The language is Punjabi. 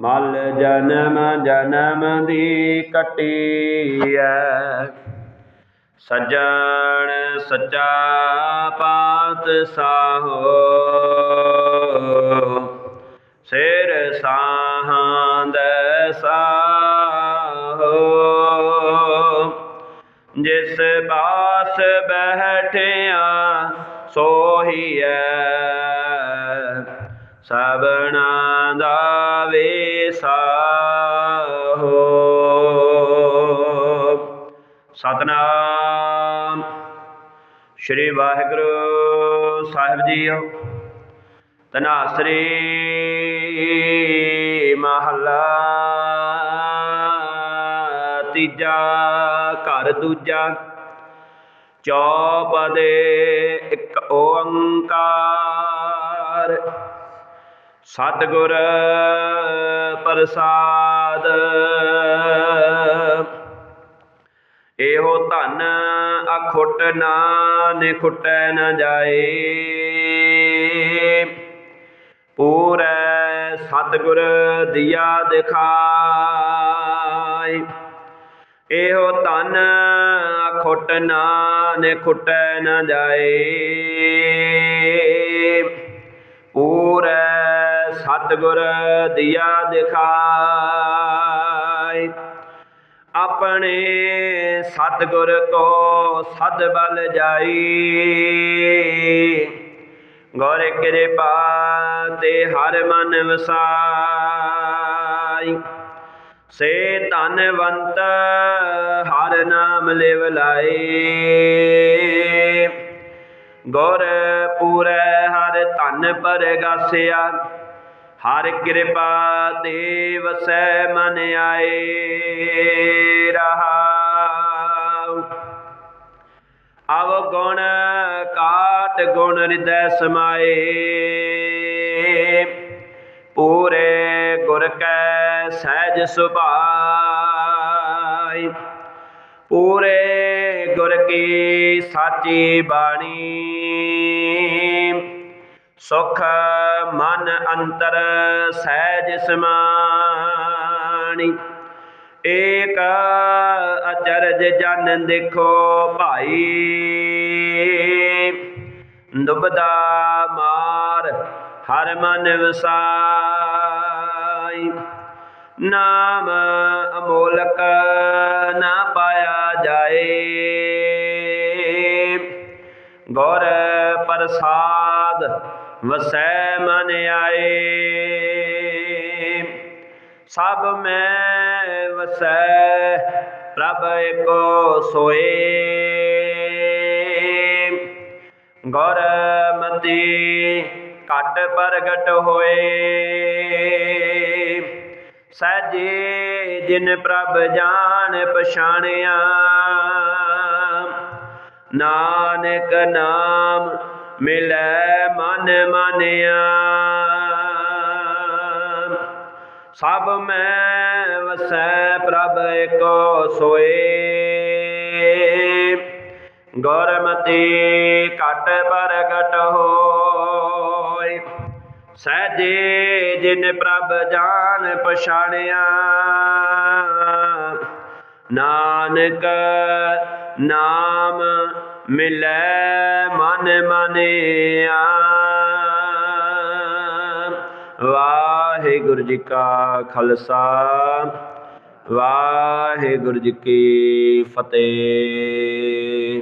ਮਲ ਜਨਮ ਜਨਮ ਦੀ ਕਟੀਐ। ਸੱਜਣ ਸੱਚਾ ਪਾਤ ਸਾਹੋ ਸਿਰ ਸਾਹਾਂ ਦੇ ਸਾਹੋ ਜਿਸ ਬਾਸ ਬਹਿਠਿਆ ਸੋਹੀਐ। ਸਬਨਾ ਸਤਨਾਮ। ਸ਼੍ਰੀ ਵਾਹਿਗੁਰੂ ਸਾਹਿਬ ਜੀਓ ਤਨਾਸਰੀ ਮਹੱਲਾ ਤੀਜਾ ਘਰ ਦੂਜਾ ਚੌਪਦੇ ਇੱਕ ਓੰਕਾਰ। ਸਤਿਗੁਰ ਪ੍ਰਸਾਦ। ਇਹੋ ਧਨ ਅਖੁੱਟ ਨਾਨ ਖੁੱਟੈ ਨ ਜਾਏ। ਪੂਰੈ ਸਤਿਗੁਰ ਦਿਆ ਦਿਖਾਈ ਇਹੋ ਧਨ ਅਖੁੱਟ ਨਾਨ ਖੁੱਟੈ ਨਾ ਜਾਏ। ਸਤਿਗੁਰ ਦਿਆ ਦਿਖਾਈ। ਆਪਣੇ ਸਤਿਗੁਰ ਕੋ ਸਦ ਬਲ ਜਾਈ। ਗੁਰ ਕਿਰਪਾ ਤੇ ਹਰ ਮਨ ਵਸਾਈ। ਸੇ ਧਨਵੰਤ ਹਰ ਨਾਮ ਲਿਵ ਲਾਏ ਗੁਰ ਪੂਰੈ ਹਰ ਧਨ ਪਰਗਾਸਿਆ ਹਰ ਕਿਰਪਾ ਤੇ ਵਸੈ ਮਨ ਆਏ ਰਹਾਉ। ਅਵ ਗੁਣ ਕਾਟ ਗੁਣ ਹਿਰਦੈ ਸਮਾਏ। ਪੂਰੇ ਗੁਰ ਕੈ ਸਹਿਜ ਸੁਭਾਈ ਪੂਰੇ ਗੁਰ ਕੀ ਸਾਚੀ ਬਾਣੀ ਸੁਖ ਮਨ ਅੰਤਰ ਸਹਿਜ ਸਮਾਣੀ। ਏਕ ਅਚਰਜ ਜਨ ਦੇਖੋ ਭਾਈ। ਦੁਬਦਾ ਮਾਰ ਹਰ ਮਨ ਵਸਾਈ। ਨਾਮ ਅਮੋਲਕ ਨਾ ਪਾਇਆ ਜਾਏ। ਗੌਰ ਪ੍ਰਸਾਦ ਵਸੈ ਮਨ ਆਏ। ਸਭ ਮੈਂ ਵਸੈ, ਪ੍ਰਭ ਏਕੋ ਸੋਏ। ਗੁਰਮਤੀ ਘਟ ਪ੍ਰਗਟ ਹੋਏ। ਸਹਿਜੇ ਜਿਨ ਪ੍ਰਭ ਜਾਣ ਪਛਾਣਿਆ। ਨਾਨਕ ਨਾਮ ਮਿਲੈ ਮਨ ਮਾਨਿਆ। ਸਭ ਮੈਂ ਵਸੈ ਪ੍ਰਭ ਏਕੋ ਸੋਏ। ਗੁਰਮਤੀ ਘਟ ਪ੍ਰਗਟ ਹੋਏ ਸਹਿਜੇ ਜਿਨ ਪ੍ਰਭ ਜਾਣ ਪਛਾਣਿਆ। ਨਾਨਕ ਨਾਮ ਮਿਲੈ ਮਨ ਮਨਿਆ। ਵਾਹਿਗੁਰੂ ਜੀ ਕਾ ਖਾਲਸਾ ਵਾਹਿਗੁਰੂ ਜੀ ਕੀ ਫਤਿਹ।